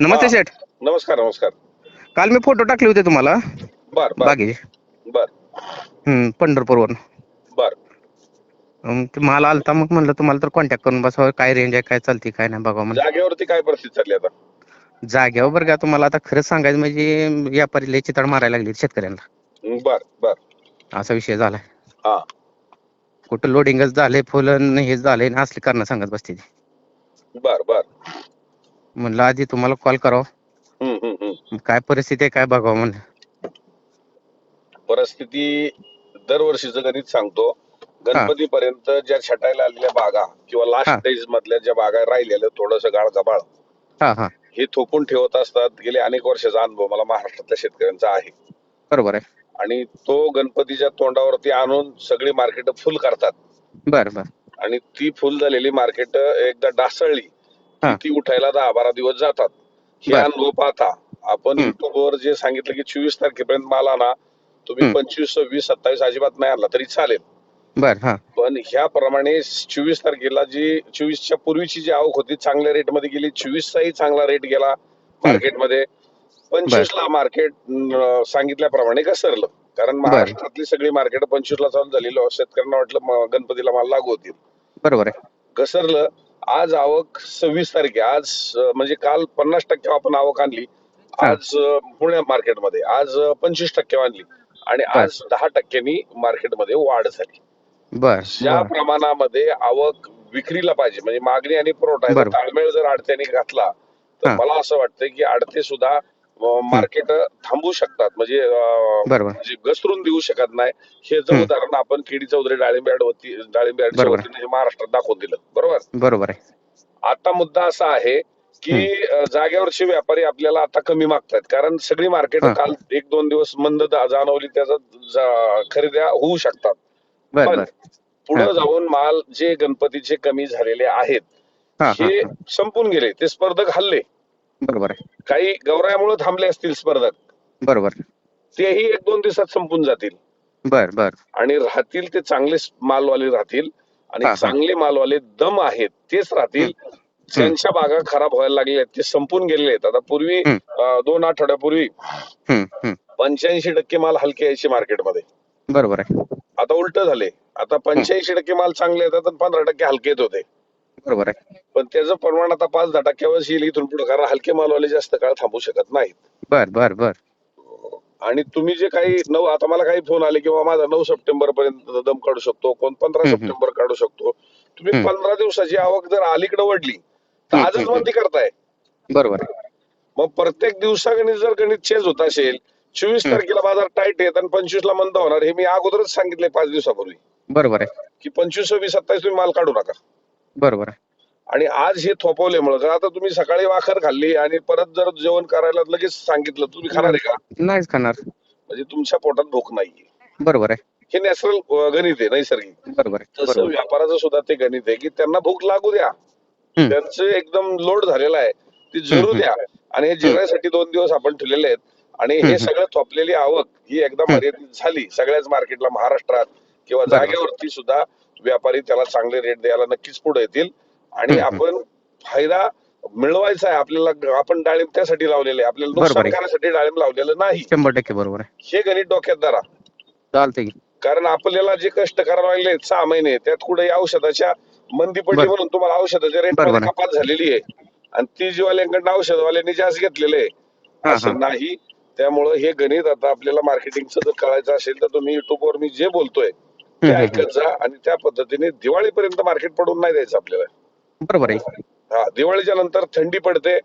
नमस्ते. शेठ नमस्कार नमस्कार. काल मी फोटो टाकले होते तुम्हाला. बर बर. बागेचे बर. हम्म, पंढरपूरवरून. बर. अं, ते माल आलता मग म्हणलं तुम्हाला तर कॉन्टॅक्ट करून बसावं काय रेंज आहे काय चालते काय नाही बघा म्हणलं. जागेवरती काय परिस्थिती चालली आता? जाग्यावर बरं का तुम्हाला आता खरंच सांगायचं म्हणजे व्यापारी लय चितळ मारायला लागले शेतकऱ्यांना. हं, बर बर. असा विषय झालाय. हा. कुठं लोडिंगच झालंय फुलं हे झालंय आणि असले करणं सांगत बसते ती. बर बर. म्हणलं आधी तुम्हाला कॉल करावं. हं, हं, हं. मग काय परिस्थिती आहे काय बघावं म्हणलं. परिस्थिती दरवर्षीचं गणित सांगतो. गणपतीपर्यंत ज्या छटायला आलेल्या बागा किंवा हा. लास्ट डेज मधल्या ज्या बागा राहिलेल्या थोडस गाळ गबाळ हा हा. हे थोपून ठेवत असतात. गेले अनेक वर्षाचा अनुभव मला महाराष्ट्रातल्या शेतकऱ्यांचा आहे. बरोबर आहे. आणि तो गणपतीच्या तोंडावरती आणून सगळी मार्केट फुल करतात. बर बर. आणि ती फुल झालेली मार्केट एकदा डासळली. ती उठायला दहा बारा दिवस जातात. हे. अनुभव पाहता. आपण. युट्यूबवर जे सांगितलं की चोवीस तारखेपर्यंत माल आणा तुम्ही. पंचवीस सव्वीस सत्तावीस अजिबात नाही आणला तरी चालेल. बर हा. पण ह्याप्रमाणे चोवीस तारखेला जी चोवीसच्या पूर्वीची जी आवक होती चांगल्या रेटमध्ये गेली. चोवीसचाही चांगला रेट गेला मार्केटमध्ये. पंचवीस ला मार्केट सांगितल्याप्रमाणे घसरलं. कारण महाराष्ट्रातली सगळी मार्केट पंचवीस ला चालू झालेली. शेतकऱ्यांना वाटलं गणपतीला माल लागू होतील. बरोबर आहे. घसरलं. आज आवक सव्वीस तारीख आहे आज अं, म्हणजे काल पन्नास टक्के आपण आवक आणली हा. आज अं, पुणे मार्केटमध्ये आज पंचवीस टक्के आणली आणि बर. आज दहा टक्क्यांनी मार्केटमध्ये वाढ झाली बर ज्या बर प्रमाणामध्ये आवक विक्रीला पाहिजे म्हणजे मागणी आणि पुरवठा याचा बरोबर. ताळमेळ जर आडत्याने घातला तर हा. मला असं वाटतं की आडते सुद्धा मार्केट थांबू शकतात. म्हणजे म्हणजे घसरून देऊ शकत नाही. हे जर. उदाहरण आपण केडी चौधरी डाळिंब ऍड होती डाळिंब ऍडच्या बरोबर. वतीने हे महाराष्ट्रात दाखवून दिलं. बरोबर? बरोबर आहे. आता मुद्दा असा आहे की जागेवरचे व्यापारी आपल्याला आता कमी मागतायत. कारण सगळी मार्केट. काल एक दोन दिवस मंद जाणवली त्याचा खरेद्या होऊ शकतात. पण पुढे. जाऊन माल जे गणपतीचे कमी झालेले आहेत हा. संपून गेले. ते स्पर्धक हल्ले. बरोबर आहे. काही गौरायामुळे थांबले असतील स्पर्धक. बरोबर. तेही एक दोन दिवसात संपून जातील. बर बर. आणि राहतील ते चांगले मालवाले राहतील. आणि हा. चांगले मालवाले दम आहेत तेच राहतील. ज्यांच्या बागा खराब व्हायला आहेत ते संपून गेलेले आहेत. आता पूर्वी हम्म. अं, दोन आठवड्यापूर्वी हम्म हम्म. पंच्याऐंशी टक्के माल हलके यायचे मार्केटमध्ये. बरोबर आहे. आता उलट झाले. आता पंच्याऐंशी टक्के माल चांगले येतात आणि पंधरा टक्के हलके येत होते. बरोबर आहे. पण त्याचं प्रमाण आता पाच दहा टक्क्यावर येईल इथून पुढे कारण हलके मालवाले जास्त काळ थांबू शकत नाहीत. बर बर बर. आणि तुम्ही जे काही नऊ आता मला काही फोन आले किंवा माझा नऊ सप्टेंबर पर्यंत दम काढू शकतो कोण पंधरा सप्टेंबर काढू शकतो. तुम्ही. पंधरा दिवसाची आवक जर अलीकडे वडली तर आजच बंदी करताय. बरोबर आहे. मग प्रत्येक दिवसागणित जर गणित चेंज होत असेल चोवीस. तारखेला बाजार टाईट आहेत आणि पंचवीस ला मंद होणार हे मी अगोदरच सांगितले पाच दिवसापूर्वी. बरोबर आहे. की पंचवीस सव्वीस सत्तावीस तुम्ही माल काढू नका. बरोबर आहे. आणि आज हे थोपवल्यामुळे का आता तुम्ही सकाळी वाखर खाल्ली आणि परत जर जेवण करायला लगेच सांगितलं तुम्ही खाणार आहे का? नाहीच खाणार. म्हणजे तुमच्या पोटात भूक नाहीये. बरोबर आहे. हे नॅचरल गणित आहे नैसर्गिक. बरोबर आहे तसं बरोबर व्यापाराचं सुद्धा ते गणित आहे की त्यांना भूक लागू द्या. हम्म. त्यांचं एकदम लोड झालेला आहे ती जरूर हम्म. द्या. आणि हे जिरण्यासाठी दोन दिवस आपण ठेवलेले आहेत. आणि हे हम्म. सगळं थोपलेली आवक ही एकदा. मर्यादित झाली. सगळ्याच मार्केटला महाराष्ट्रात किंवा बरोबर. जागेवरती सुद्धा व्यापारी त्याला चांगले रेट द्यायला नक्कीच पुढे येतील आणि. आपण फायदा मिळवायचा आहे आपल्याला आपण डाळिंब त्यासाठी लावलेले आहे आपल्याला नुकसान. करण्यासाठी डाळिंब लावलेलं नाही शंभर टक्के बरोबर आहे हे गणित डोक्यात धरा चालतंय की कारण आपल्याला जे कष्ट करावे लागले सहा महिने त्यात कुठे औषधाच्या मंदी पडली. म्हणून तुम्हाला औषधाच्या रेट. कपात झालेली आहे आणि ती जीवाल्यांकडनं औषधवाल्यांनी जास्त घेतलेले आहे. असं नाही त्यामुळं हे गणित आता आपल्याला मार्केटिंगचं जर कळायचं असेल तर तुम्ही युट्यूबवर मी जे बोलतोय ते ऐकत जा आणि त्या पद्धतीने दिवाळीपर्यंत मार्केट पडून नाही द्यायचं आपल्याला. बरोबर आहे. हा दिवाळीच्या नंतर थंडी पडते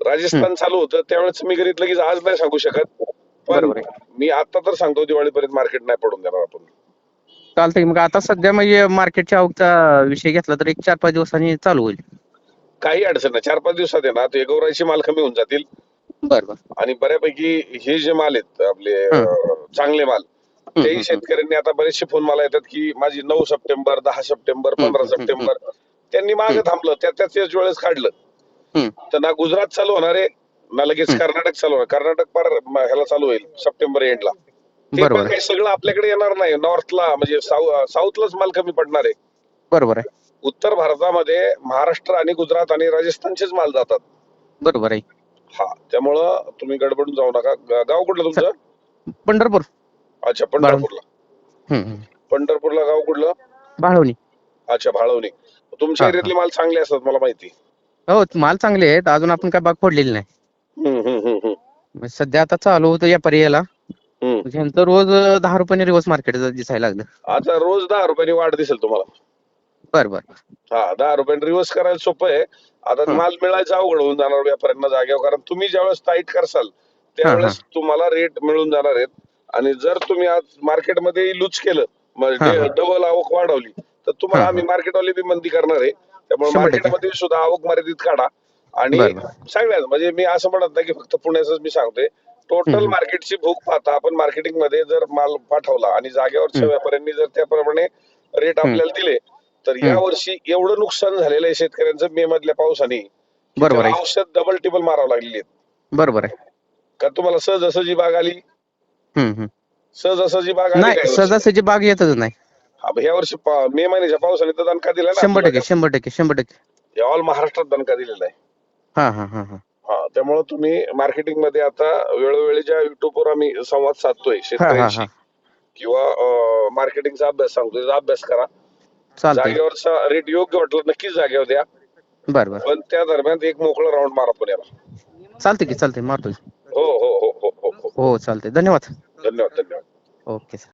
राजस्थान चालू होतं त्यावेळेस मी गणित लगेच आज नाही सांगू शकत. पण बरोबर. मी आता तर सांगतो दिवाळीपर्यंत मार्केट नाही पडून देणार आपण. चालतंय मग आता सध्या म्हणजे मार्केटच्या आवकचा विषय घेतला तर एक चार पाच दिवसांनी चालू होईल. काही अडचण नाही चार पाच दिवसात आहे ना ते गौराईचे माल कमी होऊन जातील. बर बर. आणि बऱ्यापैकी हे जे माल आहेत आपले चांगले माल तेही शेतकऱ्यांनी आता बरेचसे फोन मला येतात की माझी नऊ सप्टेंबर दहा सप्टेंबर पंधरा सप्टेंबर त्यांनी मागे. थांबलं. त्या त्याच वेळेस काढलं. तर ना गुजरात चालू होणार आहे ना लगेच. कर्नाटक चालू होणार. कर्नाटक पार ह्याला चालू होईल सप्टेंबर एंडला ते बरोबर पण. काही सगळं आपल्याकडे येणार नाही. नॉर्थला म्हणजे साऊ- साऊथलाच माल कमी पडणार आहे. बरोबर आहे. उत्तर भारतामध्ये महाराष्ट्र आणि गुजरात आणि राजस्थानचेच माल जातात. बरोबर आहे. हा त्यामुळं तुम्ही गडबडून जाऊ नका. गाव कुठलं तुमचं? पंढरपूर. अच्छा पंढरपूरला. पंढरपूरला गाव कुठलं? बाळवणी. अच्छा भाळवणी. तुमच्या एरियातले माल चांगले असतात मला माहिती. हो माल चांगले आहेत. अजून आपण काय बाग फोडलेली नाही. सध्या आता चालू होतं या पर्यायाला. ह्यांचं रोज दहा रुपयाने रिवर्स मार्केट दिसायला लागलं. आता रोज दहा रुपयांनी वाढ दिसेल तुम्हाला. बर बर हा दहा रुपयांनी रिवर्स करायला सोपं आहे. आता. माल मिळायचं अवघड होऊन जाणार व्यापाऱ्यांना जागेवर. कारण तुम्ही ज्यावेळेस टाईट करसाल त्यावेळेस तुम्हाला रेट मिळून जाणार आहेत. आणि जर तुम्ही आज मार्केटमध्ये लूज केलं म्हणजे. डबल आवक वाढवली तर तुम्हाला आम्ही मार्केटवाले बी मंदी करणार आहे त्यामुळे. मार्केटमध्ये सुद्धा आवक मर्यादित काढा आणि. सगळ्यात म्हणजे मी असं म्हणत नाही की फक्त पुण्याचंच मी सांगतोय टोटल. मार्केटची भूक पाहता आपण मार्केटिंगमध्ये जर माल पाठवला आणि जागेवरच्या. व्यापाऱ्यांनी जर त्याप्रमाणे रेट. आपल्याला दिले तर या वर्षी एवढं नुकसान झालेलं आहे शेतकऱ्यांचं मे मधल्या पावसाने बरोबर औषध डबल टिबल मारावं लागलेली आहेत बरोबर आहे का तुम्हाला सहजासहजी बाग आली हम्म, हम्म. सहजासहजी बाग आली नाही? सहजासहजी बाग येतच नाही. हा, ह्या वर्षी मे महिन्याच्या पावसाने तर दणका दिला शंभर टक्के शंभर टक्के शंभर टक्के. ऑल महाराष्ट्रात दणका दिलेला आहे. हा हा हा हा. हा त्यामुळे तुम्ही मार्केटिंगमध्ये आता वेळोवेळी ज्या युट्यूबवर आम्ही संवाद साधतोय हा हा शेतकऱ्यांशी हा. किंवा मार्केटिंगचा अभ्यास सांगतोय त्याचा अभ्यास करा. चालतंय. जागेवरचा रेट योग्य वाटलं नक्कीच जागेवर द्या. बर बर. पण त्या दरम्यान एक मोकळं राऊंड मारा पुण्याला. चालतंय की चालतंय मारतो. हो हो हो हो. हो चालतंय. धन्यवाद. धन्यवाद धन्यवाद. Okay sir.